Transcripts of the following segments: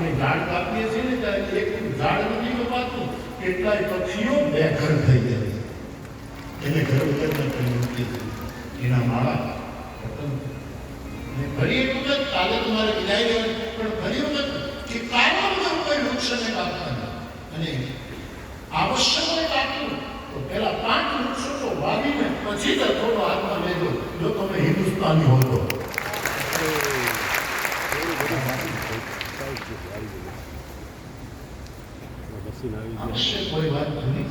આપણે ઝાડ કાપીએ છીએ ને, ત્યારે એક ઝાડ નથી કપાતું. કેટલાય પક્ષીઓ બેઘર થઈ જાય એને ઘર વગર મૂકી એના માળા ફરી એક વખત, કાલે તમારે વિદાય લેવાની પણ ફરી વખત કે કાયમ વગર કોઈ વૃક્ષને કાપતા નથી. અને આવશ્યક હોય કાપવું, તો પહેલા પાંચ વૃક્ષો તો વાવીને પછી જ થોડો હાથમાં લેજો. જો તમે હિન્દુસ્તાની હો તો. આવશ્યક કોઈ વાત જૂની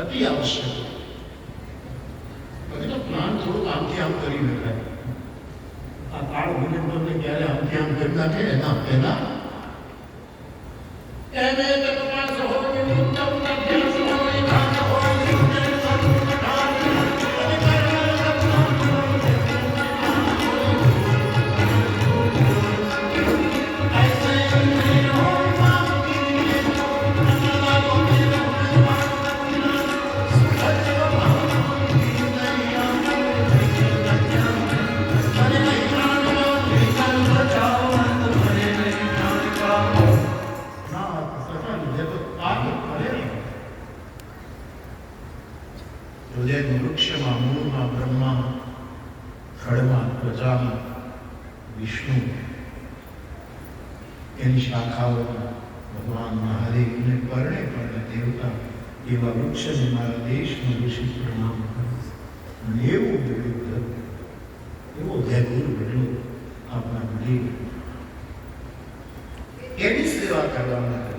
અતિ આવશ્યક. પછી તો પ્લાન થોડુંક આમથી આમ કરી નખાય આ કાળ વિનંતનને ક્યારે આમથી આમ કરી એના પહેલા. એમે હૃદયનું વૃક્ષમાં, મૂળમાં બ્રહ્મા ફળમાં પ્રજામાં વિષ્ણુ એની શાખાઓમાં ભગવાન મહાદેવને પરણે પરણે દેવતા એવા વૃક્ષને મારા દેશમાં ઋષિ પ્રણામ અને એવું બધું એવો ભેગુર બધું આપણા મળી એની સેવા કરવા માટે